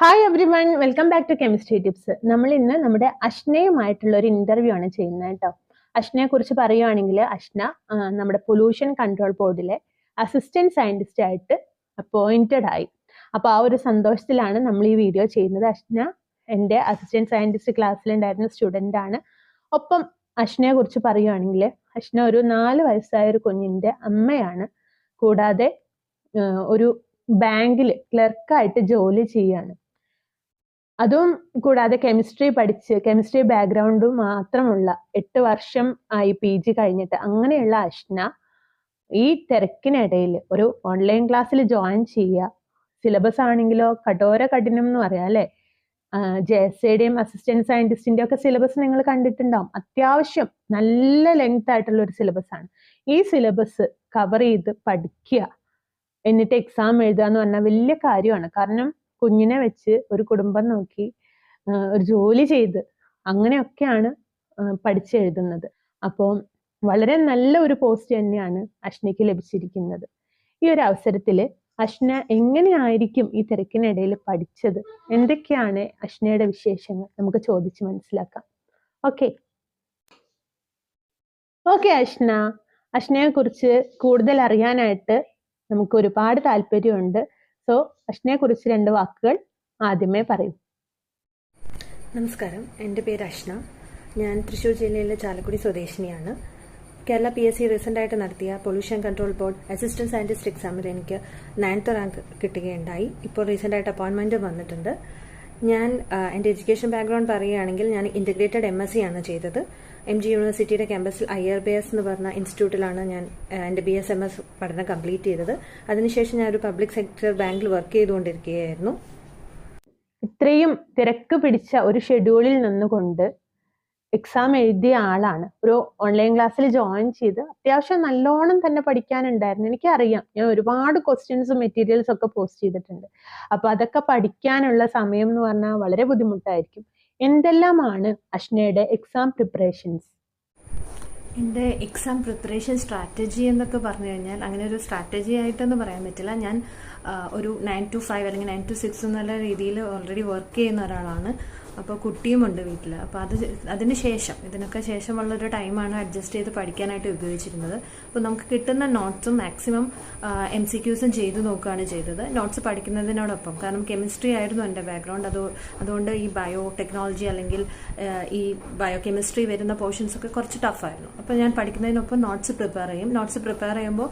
Hi everyone welcome back to chemistry tips നമ്മൾ ഇന്ന് നമ്മുടെ അഷ്നയുമായിട്ടുള്ള ഒരു ഇന്റർവ്യൂ ആണ് ചെയ്യുന്നത് കേട്ടോ. അഷ്നയെ കുറിച്ച് പറയുകയാണെങ്കിൽ അഷ്ന നമ്മുടെ പൊല്യൂഷൻ കൺട്രോൾ ബോർഡിലെ അസിസ്റ്റന്റ് സയന്റിസ്റ്റ് ആയിട്ട് അപ്പോയിന്റഡ് ആയി. അപ്പൊ ആ ഒരു സന്തോഷത്തിലാണ് നമ്മൾ ഈ വീഡിയോ ചെയ്യുന്നത്. അഷ്ന എന്റെ അസിസ്റ്റന്റ് സയന്റിസ്റ്റ് ക്ലാസ്സിലുണ്ടായിരുന്ന സ്റ്റുഡന്റ് ആണ്. ഒപ്പം അഷ്നയെ കുറിച്ച് പറയുകയാണെങ്കിൽ അഷ്ന ഒരു നാല് വയസ്സായ ഒരു കുഞ്ഞിന്റെ അമ്മയാണ്. കൂടാതെ ഒരു ബാങ്കിൽ ക്ലർക്കായിട്ട് ജോലി ചെയ്യാണ് അതും കൂടാതെ കെമിസ്ട്രി പഠിച്ച് കെമിസ്ട്രി ബാക്ക്ഗ്രൗണ്ട് മാത്രമുള്ള എട്ട് വർഷം ആയി പി ജി കഴിഞ്ഞിട്ട് അങ്ങനെയുള്ള അഷ്ന ഈ തിരക്കിനിടയിൽ ഒരു ഓൺലൈൻ ക്ലാസ്സിൽ ജോയിൻ ചെയ്യുക. സിലബസ് ആണെങ്കിലോ കഠോര കഠിനം എന്ന് പറയാം അല്ലെ? ജെ എസ് എയുടെയും അസിസ്റ്റന്റ് സയന്റിസ്റ്റിന്റെ ഒക്കെ സിലബസ് നിങ്ങൾ കണ്ടിട്ടുണ്ടാവും. അത്യാവശ്യം നല്ല ലെങ്ത് ആയിട്ടുള്ള ഒരു സിലബസ് ആണ്. ഈ സിലബസ് കവർ ചെയ്ത് പഠിക്കുക. എന്നിട്ട് എക്സാം എഴുതുക എന്ന് പറഞ്ഞാൽ വലിയ കാര്യമാണ്. കാരണം കുഞ്ഞിനെ വെച്ച് ഒരു കുടുംബം നോക്കി ഒരു ജോലി ചെയ്ത് അങ്ങനെയൊക്കെയാണ് പഠിച്ചെഴുതുന്നത്. അപ്പോൾ വളരെ നല്ല ഒരു പോസ്റ്റ് തന്നെയാണ് അഷ്നയ്ക്ക് ലഭിച്ചിരിക്കുന്നത്. ഈ ഒരു അവസരത്തിൽ അഷ്ന എങ്ങനെയായിരിക്കും ഈ തിരക്കിനിടയിൽ പഠിച്ചത്? എന്തൊക്കെയാണ് അഷ്നയുടെ വിശേഷങ്ങൾ? നമുക്ക് ചോദിച്ച് മനസ്സിലാക്കാം. ഓക്കെ. ഓക്കെ അഷ്ന അഷ്നയെ കുറിച്ച് കൂടുതൽ അറിയാനായിട്ട് നമുക്ക് ഒരുപാട് താല്പര്യമുണ്ട്. സോ അഷ്നയെ കുറിച്ച് രണ്ട് വാക്കുകൾ ആദ്യമേ പറയും. നമസ്കാരം. എന്റെ പേര് അഷ്ന ഞാൻ തൃശൂർ ജില്ലയിലെ ചാലക്കുടി സ്വദേശിനിയാണ്. കേരള പി എസ് സി റീസെന്റായിട്ട് നടത്തിയ pollution control board assistant scientist എക്സാമിൽ എനിക്ക് നയൻത്ത് റാങ്ക് കിട്ടുകയുണ്ടായി. ഇപ്പോൾ റീസെന്റായിട്ട് അപ്പോയിൻമെന്റ് വന്നിട്ടുണ്ട്. ഞാൻ എന്റെ എഡ്യൂക്കേഷൻ ബാക്ക്ഗ്രൗണ്ട് പറയുകയാണെങ്കിൽ ഞാൻ ഇന്റഗ്രേറ്റഡ് എം എസ് സി ആണ് ചെയ്തത്. എം ജി യൂണിവേഴ്സിറ്റിയുടെ ക്യാമ്പസിൽ ഐ ആർ ബി എസ് എന്ന് പറഞ്ഞ ഇൻസ്റ്റിറ്റ്യൂട്ടിലാണ് ഞാൻ എന്റെ ബി എസ് എം എസ് പഠനം കംപ്ലീറ്റ് ചെയ്തത്. അതിനുശേഷം ഞാൻ ഒരു പബ്ലിക് സെക്ടർ ബാങ്കിൽ വർക്ക് ചെയ്തുകൊണ്ടിരിക്കുകയായിരുന്നു. ഇത്രയും തിരക്ക് പിടിച്ച ഒരു ഷെഡ്യൂളിൽ നിന്നുകൊണ്ട് എക്സാം എഴുതിയ ആളാണ്. ഒരു ഓൺലൈൻ ക്ലാസ്സിൽ ജോയിൻ ചെയ്ത് അത്യാവശ്യം നല്ലോണം തന്നെ പഠിക്കാനുണ്ടായിരുന്നു. എനിക്കറിയാം. ഞാൻ ഒരുപാട് ക്വസ്റ്റ്യൻസും മെറ്റീരിയൽസ് ഒക്കെ പോസ്റ്റ് ചെയ്തിട്ടുണ്ട്. അപ്പൊ അതൊക്കെ പഠിക്കാനുള്ള സമയം എന്ന് പറഞ്ഞാൽ വളരെ ബുദ്ധിമുട്ടായിരിക്കും. എന്തെല്ലാമാണ് അഷ്നയുടെ എക്സാം പ്രിപ്പറേഷൻസ് എന്റെ എക്സാം പ്രിപ്പറേഷൻ സ്ട്രാറ്റജി എന്നൊക്കെ പറഞ്ഞു കഴിഞ്ഞാൽ അങ്ങനെ ഒരു സ്ട്രാറ്റജി ആയിട്ടൊന്നും പറയാൻ പറ്റില്ല. ഞാൻ ഒരു നയൻ ടു ഫൈവ് അല്ലെങ്കിൽ നയൻ ടു സിക്സ് എന്നുള്ള രീതിയിൽ ഓൾറെഡി വർക്ക് ചെയ്യുന്ന ഒരാളാണ്. അപ്പോൾ കുട്ടിയുമുണ്ട് വീട്ടിൽ അപ്പോൾ അത് അതിന് ശേഷം ഇതിനൊക്കെ ശേഷമുള്ള ഒരു ടൈമാണ് അഡ്ജസ്റ്റ് ചെയ്ത് പഠിക്കാനായിട്ട് ഉപയോഗിച്ചിരുന്നത്. അപ്പോൾ നമുക്ക് കിട്ടുന്ന നോട്ട്സും മാക്സിമം എം സി ക്യൂസും ചെയ്ത് നോക്കുകയാണ് ചെയ്തത്. നോട്ട്സ് പഠിക്കുന്നതിനോടൊപ്പം കാരണം കെമിസ്ട്രി ആയിരുന്നു എന്റെ ബാക്ക്ഗ്രൗണ്ട്. അത് അതുകൊണ്ട് ഈ ബയോ ടെക്നോളജി അല്ലെങ്കിൽ ഈ ബയോ കെമിസ്ട്രി വരുന്ന പോർഷൻസ് ഒക്കെ കുറച്ച് ടഫായിരുന്നു അപ്പോൾ ഞാൻ പഠിക്കുന്നതിനൊപ്പം നോട്ട്സ് പ്രിപ്പയർ ചെയ്യും. നോട്ട്സ് പ്രിപ്പയർ ചെയ്യുമ്പോൾ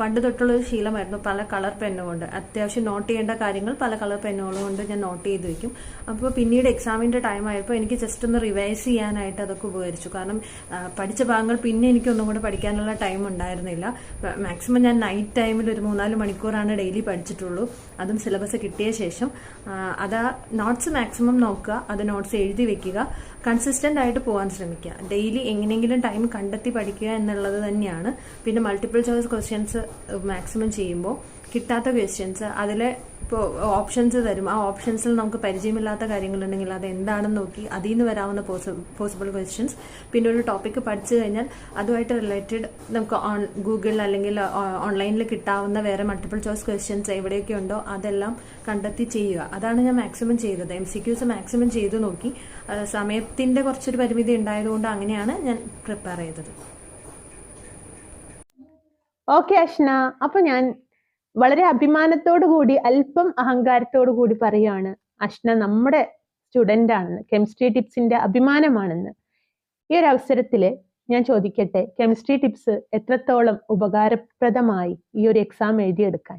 പണ്ട് തൊട്ടുള്ള ഒരു ശീലമായിരുന്നു പല കളർ പെന്നുകൊണ്ട് അത്യാവശ്യം നോട്ട് ചെയ്യേണ്ട കാര്യങ്ങൾ പല കളർ പെന്നുകളും കൊണ്ട് ഞാൻ നോട്ട് ചെയ്ത് വയ്ക്കും അപ്പോൾ പിന്നീട് എക്സാമിന്റെ ടൈം ആയപ്പോൾ എനിക്ക് ജസ്റ്റ് ഒന്ന് റിവൈസ് ചെയ്യാനായിട്ട് അതൊക്കെ ഉപകരിച്ചു. കാരണം പഠിച്ച ഭാഗങ്ങൾ പിന്നെ എനിക്ക് ഒന്നും കൂടെ പഠിക്കാനുള്ള ടൈം ഉണ്ടായിരുന്നില്ല. മാക്സിമം ഞാൻ നൈറ്റ് ടൈമിൽ ഒരു മൂന്നാൽ മണിക്കൂറാണ് ഡെയിലി പഠിച്ചിട്ടുള്ളൂ. അതും സിലബസ് കിട്ടിയ ശേഷം. അതാ നോട്ട്സ് മാക്സിമം നോക്കുക അത് നോട്ട്സ് എഴുതി വെക്കുക കൺസിസ്റ്റന്റ് ആയിട്ട് പോകാൻ ശ്രമിക്കുക. ഡെയിലി എങ്ങനെയെങ്കിലും ടൈം കണ്ടെത്തി പഠിക്കുക എന്നുള്ളത് തന്നെയാണ്. പിന്നെ മൾട്ടിപ്പിൾ ചോയ്സ് ക്വസ്റ്റ്യൻസ് മാക്സിമം ചെയ്യുമ്പോൾ കിട്ടാത്ത ക്വസ്റ്റ്യൻസ് അതിലെ ഇപ്പോൾ ഓപ്ഷൻസ് തരും. ആ ഓപ്ഷൻസിൽ നമുക്ക് പരിചയമില്ലാത്ത കാര്യങ്ങളുണ്ടെങ്കിൽ അത് എന്താണെന്ന് നോക്കി അതിൽ നിന്ന് വരാവുന്ന പോസിബിൾ ക്വസ്റ്റ്യൻസ് പിന്നെ ഒരു ടോപ്പിക്ക് പഠിച്ചു കഴിഞ്ഞാൽ അതുമായിട്ട് റിലേറ്റഡ് നമുക്ക് ഓൺ ഗൂഗിളിൽ അല്ലെങ്കിൽ ഓൺലൈനിൽ കിട്ടാവുന്ന വേറെ മൾട്ടിപ്പിൾ ചോയ്സ് ക്വസ്റ്റ്യൻസ് എവിടെയൊക്കെ ഉണ്ടോ അതെല്ലാം കണ്ടെത്തി ചെയ്യുക. അതാണ് ഞാൻ മാക്സിമം ചെയ്തത്. എം സി ക്യൂസ് മാക്സിമം ചെയ്തു നോക്കി. സമയത്തിന്റെ കുറച്ചൊരു പരിമിതി ഉണ്ടായതുകൊണ്ട് അങ്ങനെയാണ് ഞാൻ പ്രിപ്പയർ ചെയ്തത്. ഓക്കെ അഷ്ന അപ്പൊ ഞാൻ വളരെ അഭിമാനത്തോടു കൂടി അല്പം അഹങ്കാരത്തോടു കൂടി പറയുകയാണ് അഷ്ന നമ്മുടെ സ്റ്റുഡന്റ് ആണെന്ന് കെമിസ്ട്രി ടിപ്സിന്റെ അഭിമാനമാണെന്ന്. ഈ ഒരു അവസരത്തിൽ ഞാൻ ചോദിക്കട്ടെ കെമിസ്ട്രി ടിപ്സ് എത്രത്തോളം ഉപകാരപ്രദമായി ഈ ഒരു എക്സാം എഴുതിയെടുക്കാൻ?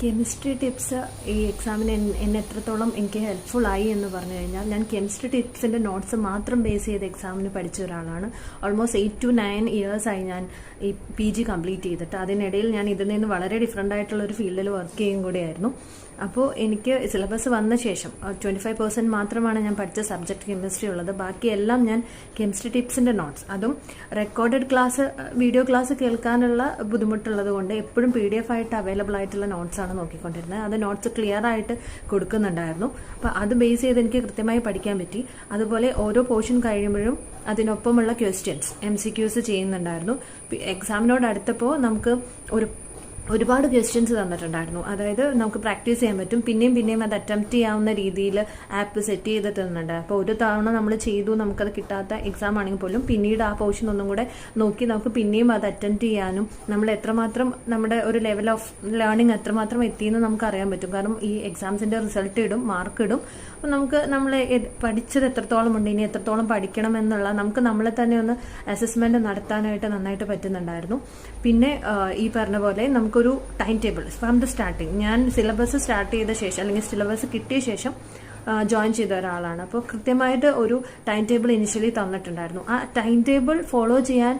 കെമിസ്ട്രി ടിപ്സ് ഈ എക്സാമിന് എന്നെ എത്രത്തോളം എനിക്ക് ഹെൽപ്ഫുൾ ആയി എന്ന് പറഞ്ഞു കഴിഞ്ഞാൽ ഞാൻ കെമിസ്ട്രി ടിപ്സിന്റെ നോട്ട്സ് മാത്രം ബേസ് ചെയ്ത് എക്സാമിന് പഠിച്ച ഒരാളാണ്. ഓൾമോസ്റ്റ് എയ്റ്റ് ടു നയൻ ഇയേഴ്സായി ഞാൻ ഈ പി ജി കംപ്ലീറ്റ് ചെയ്തിട്ട് അതിനിടയിൽ ഞാൻ ഇതിൽ നിന്ന് വളരെ ഡിഫറെന്റ് ആയിട്ടുള്ള ഒരു ഫീൽഡിൽ വർക്ക് ചെയ്യും കൂടിയായിരുന്നു. അപ്പോൾ എനിക്ക് സിലബസ് വന്ന ശേഷം ട്വന്റി ഫൈവ് പെർസെന്റ് മാത്രമാണ് ഞാൻ പഠിച്ച സബ്ജക്ട് കെമിസ്ട്രി ഉള്ളത്. ബാക്കിയെല്ലാം ഞാൻ കെമിസ്ട്രി ടിപ്സിന്റെ നോട്ട്സ് അതും റെക്കോർഡഡ് ക്ലാസ് വീഡിയോ ക്ലാസ് കേൾക്കാനുള്ള ബുദ്ധിമുട്ടുള്ളത് കൊണ്ട് എപ്പോഴും പി ഡി എഫ് ആയിട്ട് അവൈലബിൾ ആയിട്ടുള്ള നോട്ട്സ് ആണ് നോക്കിക്കൊണ്ടിരുന്നത്. അത് നോട്ട്സ് ക്ലിയർ ആയിട്ട് കൊടുക്കുന്നുണ്ടായിരുന്നു. അപ്പോൾ അത് ബേസ് ചെയ്ത് എനിക്ക് കൃത്യമായി പഠിക്കാൻ പറ്റി. അതുപോലെ ഓരോ പോർഷൻ കഴിയുമ്പോഴും അതിനൊപ്പമുള്ള ക്വസ്റ്റ്യൻസ് എം സി ക്യൂസ് ചെയ്യുന്നുണ്ടായിരുന്നു. എക്സാമിനോട് അടുത്തപ്പോൾ നമുക്ക് ഒരു ഒരുപാട് ക്വസ്റ്റ്യൻസ് തന്നിട്ടുണ്ടായിരുന്നു. അതായത് നമുക്ക് പ്രാക്ടീസ് ചെയ്യാൻ പറ്റും. പിന്നെയും പിന്നെയും അത് അറ്റംപ്റ്റ് ചെയ്യാവുന്ന രീതിയിൽ ആപ്പ് സെറ്റ് ചെയ്ത് തന്നിട്ടുണ്ട്. അപ്പോൾ ഒരു തവണ നമ്മൾ ചെയ്തു നമുക്കത് കിട്ടാത്ത എക്സാം ആണെങ്കിൽ പോലും പിന്നീട് ആ പോർഷൻ ഒന്നും കൂടെ നോക്കി നമുക്ക് പിന്നെയും അത് അറ്റംപ്റ്റ് ചെയ്യാനും നമ്മൾ എത്രമാത്രം നമ്മുടെ ഒരു ലെവൽ ഓഫ് ലേണിംഗ് എത്രമാത്രം എത്തിയെന്ന് നമുക്ക് അറിയാൻ പറ്റും. കാരണം ഈ എക്സാംസിന്റെ റിസൾട്ട് ഇടും മാർക്ക് ഇടും. അപ്പം നമുക്ക് നമ്മൾ പഠിച്ചത് എത്രത്തോളം ഉണ്ട് ഇനി എത്രത്തോളം പഠിക്കണം എന്നുള്ള നമുക്ക് നമ്മളെ തന്നെ ഒന്ന് അസസ്മെന്റ് നടത്താനായിട്ട് നന്നായിട്ട് പറ്റുന്നുണ്ടായിരുന്നു. പിന്നെ ഈ പറഞ്ഞ പോലെ നമുക്കൊരു time table from the starting ഞാൻ സിലബസ് സ്റ്റാർട്ട് ചെയ്ത ശേഷം അല്ലെങ്കിൽ സിലബസ് കിട്ടിയ ശേഷം ജോയിൻ ചെയ്ത ഒരാളാണ്. അപ്പോൾ കൃത്യമായിട്ട് ഒരു ടൈം ടേബിൾ ഇനിഷ്യലി തന്നിട്ടുണ്ടായിരുന്നു. ആ ടൈം ടേബിൾ ഫോളോ ചെയ്യാൻ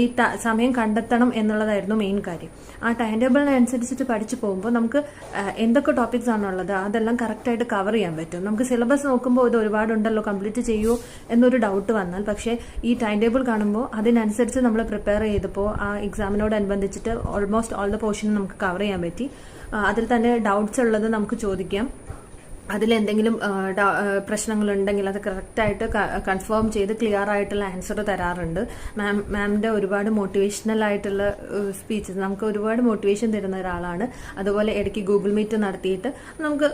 ഈ സമയം കണ്ടെത്തണം എന്നുള്ളതായിരുന്നു മെയിൻ കാര്യം. ആ ടൈം ടേബിളിനനുസരിച്ചിട്ട് പഠിച്ചു പോകുമ്പോൾ നമുക്ക് എന്തൊക്കെ ടോപ്പിക്സ് ആണുള്ളത് അതെല്ലാം കറക്റ്റായിട്ട് കവർ ചെയ്യാൻ പറ്റും. നമുക്ക് സിലബസ് നോക്കുമ്പോൾ ഇത് ഒരുപാടുണ്ടല്ലോ കംപ്ലീറ്റ് ചെയ്യുമോ എന്നൊരു ഡൗട്ട് വന്നാൽ പക്ഷേ ഈ ടൈം ടേബിൾ കാണുമ്പോൾ അതിനനുസരിച്ച് നമ്മൾ പ്രിപ്പയർ ചെയ്തപ്പോൾ ആ എക്സാമിനോടനുബന്ധിച്ചിട്ട് ഓൾമോസ്റ്റ് ഓൾ ദ പോർഷൻ നമുക്ക് കവർ ചെയ്യാൻ പറ്റി. അതിൽ തന്നെ ഡൗട്ട്സ് ഉള്ളത് നമുക്ക് ചോദിക്കാം. അതിലെന്തെങ്കിലും എന്തെങ്കിലും പ്രശ്നങ്ങളുണ്ടെങ്കിൽ അത് കറക്റ്റായിട്ട് കൺഫേം ചെയ്ത് ക്ലിയർ ആയിട്ടുള്ള ആൻസർ തരാറുണ്ട്. മാം മാമിന്റെ ഒരുപാട് മോട്ടിവേഷണൽ ആയിട്ടുള്ള സ്പീച്ചസ് നമുക്ക് ഒരുപാട് മോട്ടിവേഷൻ തരുന്ന ഒരാളാണ്. അതുപോലെ ഇടയ്ക്ക് ഗൂഗിൾ മീറ്റ് നടത്തിയിട്ട് നമുക്ക്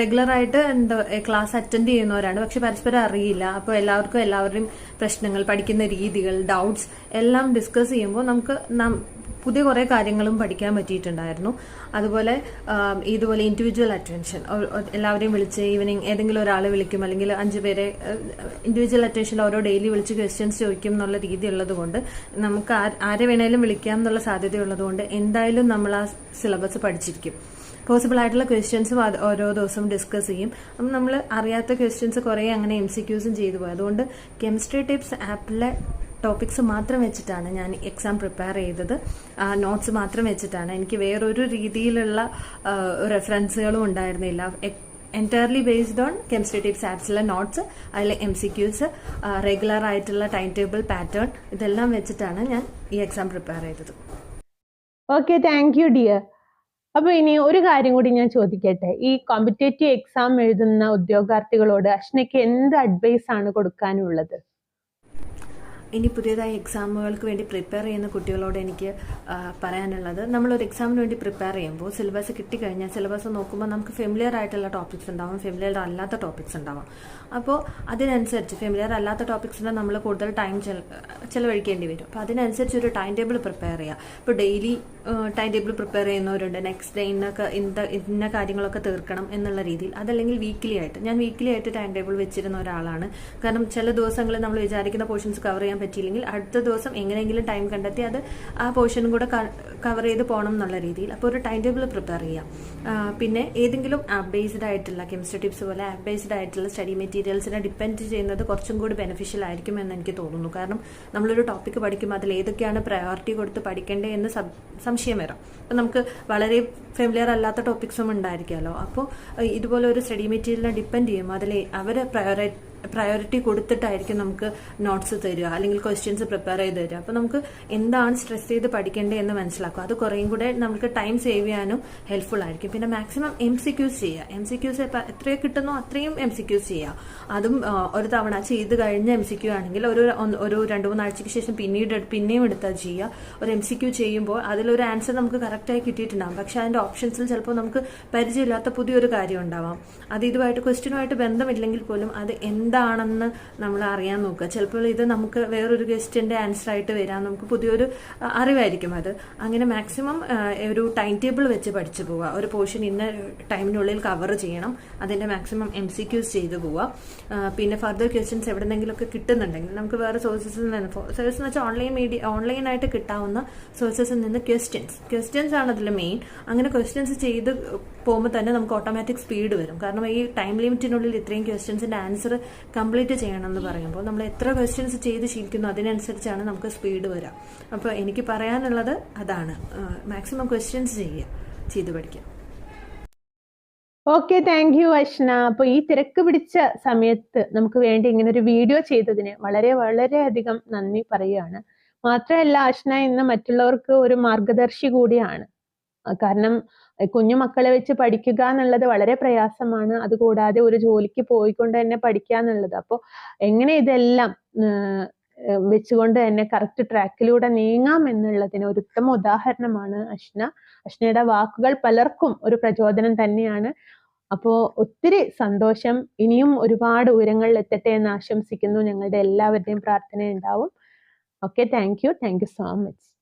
റെഗുലർ ആയിട്ട് എന്താ ക്ലാസ് അറ്റൻഡ് ചെയ്യുന്നവരാണ്. പക്ഷെ പരസ്പരം അറിയില്ല. അപ്പോൾ എല്ലാവർക്കും എല്ലാവരുടെയും പ്രശ്നങ്ങൾ പഠിക്കുന്ന രീതികൾ ഡൗട്ട്സ് എല്ലാം ഡിസ്കസ് ചെയ്യുമ്പോൾ നമുക്ക് പുതിയ കുറേ കാര്യങ്ങളും പഠിക്കാൻ പറ്റിയിട്ടുണ്ടായിരുന്നു. അതുപോലെ ഇതുപോലെ ഇൻഡിവിജ്വൽ അറ്റൻഷൻ എല്ലാവരെയും വിളിച്ച് ഈവനിങ് ഏതെങ്കിലും ഒരാൾ വിളിക്കും. അല്ലെങ്കിൽ അഞ്ച് പേരെ ഇൻഡിവിജ്വൽ അറ്റൻഷൻ ഓരോ ഡെയിലി വിളിച്ച് ക്വസ്റ്റ്യൻസ് ചോദിക്കും എന്നുള്ള രീതി ഉള്ളത് കൊണ്ട് നമുക്ക് ആരെ വേണേലും വിളിക്കാം എന്നുള്ള സാധ്യത ഉള്ളതുകൊണ്ട് എന്തായാലും നമ്മൾ ആ സിലബസ് പഠിച്ചിരിക്കും. പോസിബിൾ ആയിട്ടുള്ള ക്വസ്റ്റ്യൻസും അത് ഓരോ ദിവസവും ഡിസ്കസ് ചെയ്യും. അപ്പം നമ്മൾ അറിയാത്ത ക്വസ്റ്റ്യൻസ് കുറേ അങ്ങനെ എം സി ക്യൂസും ചെയ്തു പോയി. അതുകൊണ്ട് കെമിസ്ട്രി ടിപ്സ് ആപ്പിലെ ടോപ്പിക്സ് മാത്രം വെച്ചിട്ടാണ് ഞാൻ എക്സാം പ്രിപ്പയർ ചെയ്തത്. നോട്ട്സ് മാത്രം വെച്ചിട്ടാണ്. എനിക്ക് വേറൊരു രീതിയിലുള്ള റെഫറൻസുകളും ഉണ്ടായിരുന്നില്ല. Entirely based on chemistry tips ആപ്സിലെ notes അതിലെ എം സി ക്യൂസ് റെഗുലർ ആയിട്ടുള്ള ടൈം ടേബിൾ പാറ്റേൺ ഇതെല്ലാം വെച്ചിട്ടാണ് ഞാൻ ഈ എക്സാം പ്രിപ്പയർ ചെയ്തത്. ഓക്കെ താങ്ക് യു ഡിയർ അപ്പൊ ഇനി ഒരു കാര്യം കൂടി ഞാൻ ചോദിക്കട്ടെ? ഈ കോമ്പറ്റേറ്റീവ് എക്സാം എഴുതുന്ന ഉദ്യോഗാർത്ഥികളോട് അഷ്നയ്ക്ക് എന്ത് അഡ്വൈസ് ആണ് കൊടുക്കാനുള്ളത്? ഇനി പുതിയതായി എക്സാമുകൾക്ക് വേണ്ടി പ്രിപ്പയർ ചെയ്യുന്ന കുട്ടികളോട് എനിക്ക് പറയാനുള്ളത്. നമ്മളൊരു എക്സാമിന് വേണ്ടി പ്രിപ്പയർ ചെയ്യുമ്പോൾ സിലബസ് കിട്ടിക്കഴിഞ്ഞാൽ സിലബസ് നോക്കുമ്പോൾ നമുക്ക് ഫെമിലിയർ ആയിട്ടുള്ള ടോപ്പിക്സ് ഉണ്ടാവും. ഫെമിലിയർ അല്ലാത്ത ടോപ്പിക്സ് ഉണ്ടാവും. അപ്പോൾ അതിനനുസരിച്ച് ഫെമിലിയർ അല്ലാത്ത ടോപ്പിക്സിന് നമ്മൾ കൂടുതൽ ടൈം ചിലവഴിക്കേണ്ടി വരും. അപ്പോൾ അതിനനുസരിച്ച് ഒരു ടൈം ടേബിൾ പ്രിപ്പയർ ചെയ്യുക. ഇപ്പോൾ ഡെയിലി ടൈം ടേബിൾ പ്രിപ്പയർ ചെയ്യുന്നവരുണ്ട്. നെക്സ്റ്റ് ഡേ ഇന്നൊക്കെ ഇന്ന ഇന്ന കാര്യങ്ങളൊക്കെ തീർക്കണം എന്നുള്ള രീതിയിൽ. അതല്ലെങ്കിൽ വീക്കിലി ആയിട്ട്. ഞാൻ വീക്കിലി ആയിട്ട് ടൈം ടേബിൾ വെച്ചിരുന്ന ഒരാളാണ്. കാരണം ചില ദിവസങ്ങളിൽ നമ്മൾ വിചാരിക്കുന്ന പോർഷൻസ് കവർ ചെയ്യാൻ പറ്റിയില്ലെങ്കിൽ അടുത്ത ദിവസം എങ്ങനെയെങ്കിലും ടൈം കണ്ടെത്തി അത് ആ പോർഷനും കൂടെ കവർ ചെയ്ത് പോകണം എന്നുള്ള രീതിയിൽ. അപ്പോൾ ഒരു ടൈം ടേബിൾ പ്രിപ്പയർ ചെയ്യാം. പിന്നെ ഏതെങ്കിലും ആപ്പ് ബേസ്ഡ് ആയിട്ടുള്ള കെമിസ്ട്രി ടിപ്സ് പോലെ ആപ്പ് ബേസ്ഡ് ആയിട്ടുള്ള സ്റ്റഡി മെറ്റീരിയൽസിനെ ഡിപ്പെൻഡ് ചെയ്യുന്നത് കുറച്ചും കൂടി ബെനിഫിഷ്യൽ ആയിരിക്കും എന്ന് എനിക്ക് തോന്നുന്നു. കാരണം നമ്മളൊരു ടോപ്പിക്ക് പഠിക്കുമ്പോൾ അതിൽ ഏതൊക്കെയാണ് പ്രയോറിറ്റി കൊടുത്ത് പഠിക്കേണ്ടത് എന്ന് സംശയം വരാം. അപ്പം നമുക്ക് വളരെ ഫെമിലിയർ അല്ലാത്ത ടോപ്പിക്സും ഉണ്ടായിരിക്കുമല്ലോ അപ്പോൾ ഇതുപോലെ ഒരു സ്റ്റഡി മെറ്റീരിയലിനെ ഡിപ്പെൻഡ് ചെയ്യുമ്പോൾ അതിൽ അവർ പ്രയോറി പ്രയോറിറ്റി കൊടുത്തിട്ടായിരിക്കും നമുക്ക് നോട്ട്സ് തരിക അല്ലെങ്കിൽ ക്വസ്റ്റ്യൻസ് പ്രിപ്പയർ ചെയ്ത് തരിക. അപ്പോൾ നമുക്ക് എന്താണ് സ്ട്രെസ് ചെയ്ത് പഠിക്കേണ്ടത് എന്ന് മനസ്സിലാക്കുക. അത് കുറേയും കൂടെ നമുക്ക് ടൈം സേവ് ചെയ്യാനും ഹെൽപ്ഫുൾ ആയിരിക്കും. പിന്നെ മാക്സിമം എം സി ക്യൂസ് ചെയ്യുക. എം സി ക്യൂസ് എത്രയോ കിട്ടുന്നോ അത്രയും എം സി ക്യൂസ് ചെയ്യുക. അതും ഒരു തവണ ചെയ്ത് കഴിഞ്ഞ എം സി ക്യൂ ആണെങ്കിൽ ഒരു ഒരു രണ്ട് മൂന്നാഴ്ചയ്ക്ക് ശേഷം പിന്നീട് പിന്നെയും എടുത്താൽ ചെയ്യുക. ഒരു എം സി ക്യൂ ചെയ്യുമ്പോൾ അതിലൊരു ആൻസർ നമുക്ക് കറക്റ്റായി കിട്ടിയിട്ടുണ്ടാകും പക്ഷെ അതിന്റെ ഓപ്ഷൻസിൽ ചിലപ്പോൾ നമുക്ക് പരിചയമില്ലാത്ത പുതിയൊരു കാര്യം ഉണ്ടാവാം. അത് ഇതുമായിട്ട് ക്വസ്റ്റ്യനുമായിട്ട് ബന്ധമില്ലെങ്കിൽ പോലും അത് എന്താണെന്ന് നമ്മൾ അറിയാൻ നോക്കുക. ചിലപ്പോൾ ഇത് നമുക്ക് വേറൊരു ഗസ്റ്റിന്റെ ആൻസർ ആയിട്ട് വരാം. നമുക്ക് പുതിയൊരു അറിവായിരിക്കും അത്. അങ്ങനെ മാക്സിമം ഒരു ടൈം ടേബിൾ വെച്ച് പഠിച്ചു പോവുക. ഒരു പോർഷൻ ഇന്ന ടൈമിനുള്ളിൽ കവർ ചെയ്യണം. അതിന്റെ മാക്സിമം എം സി ക്യൂസ് ചെയ്ത് പോവുക. പിന്നെ ഫർദർ ക്വസ്റ്റ്യൻസ് എവിടെന്നെങ്കിലുമൊക്കെ കിട്ടുന്നുണ്ടെങ്കിൽ നമുക്ക് വേറെ സോഴ്സസിൽ നിന്ന് സോഴ്സസ് എന്ന് വെച്ചാൽ ഓൺലൈൻ മീഡിയ ഓൺലൈനായിട്ട് കിട്ടാവുന്ന സോഴ്സസിൽ നിന്ന് ക്വസ്റ്റ്യൻസ് ക്വസ്റ്റ്യൻസ് ആണ് അതിൽ മെയിൻ അങ്ങനെ ക്വസ്റ്റ്യൻസ് ചെയ്ത് പോകുമ്പോൾ തന്നെ നമുക്ക് ഓട്ടോമാറ്റിക് സ്പീഡ് വരും. കാരണം ഈ ടൈം ലിമിറ്റിനുള്ളിൽ ഇത്രയും ക്വസ്റ്റ്യൻസിന്റെ ആൻസർ കംപ്ലീറ്റ് ചെയ്യണം എന്ന് പറയുമ്പോൾ നമ്മൾ എത്ര ക്വസ്റ്റ്യൻസ് ചെയ്ത് ശീലിക്കുന്നു അതിനനുസരിച്ചാണ് നമുക്ക് സ്പീഡ് വരാം. അപ്പോൾ എനിക്ക് പറയാനുള്ളത് അതാണ്. മാക്സിമം ക്വസ്റ്റ്യൻസ് ചെയ്യുക. ചെയ്ത് പഠിക്കുക ഓക്കെ താങ്ക് യു അശ്ന അപ്പൊ ഈ തിരക്ക് പിടിച്ച സമയത്ത് നമുക്ക് വേണ്ടി ഇങ്ങനെ ഒരു വീഡിയോ ചെയ്തതിന് വളരെ വളരെ അധികം നന്ദി പറയുകയാണ്. മാത്രമല്ല അശ്ന ഇന്ന് മറ്റുള്ളവർക്ക് ഒരു മാർഗദർശി കൂടിയാണ്. കാരണം കുഞ്ഞു മക്കളെ വെച്ച് പഠിക്കുക എന്നുള്ളത് വളരെ പ്രയാസമാണ്. അതുകൂടാതെ ഒരു ജോലിക്ക് പോയിക്കൊണ്ട് തന്നെ പഠിക്കുക എന്നുള്ളത്. അപ്പോൾ എങ്ങനെ ഇതെല്ലാം വെച്ചുകൊണ്ട് തന്നെ കറക്റ്റ് ട്രാക്കിലൂടെ നീങ്ങാം എന്നുള്ളതിന് ഒരു ഉത്തമ ഉദാഹരണമാണ് അഷ്ന അഷ്നയുടെ വാക്കുകൾ പലർക്കും ഒരു പ്രചോദനം തന്നെയാണ്. അപ്പോ ഒത്തിരി സന്തോഷം. ഇനിയും ഒരുപാട് ഉയരങ്ങളിൽ എത്തട്ടെ എന്ന് ആശംസിക്കുന്നു. ഞങ്ങളുടെ എല്ലാവരുടെയും പ്രാർത്ഥന ഉണ്ടാവും. Okay thank you thank you so much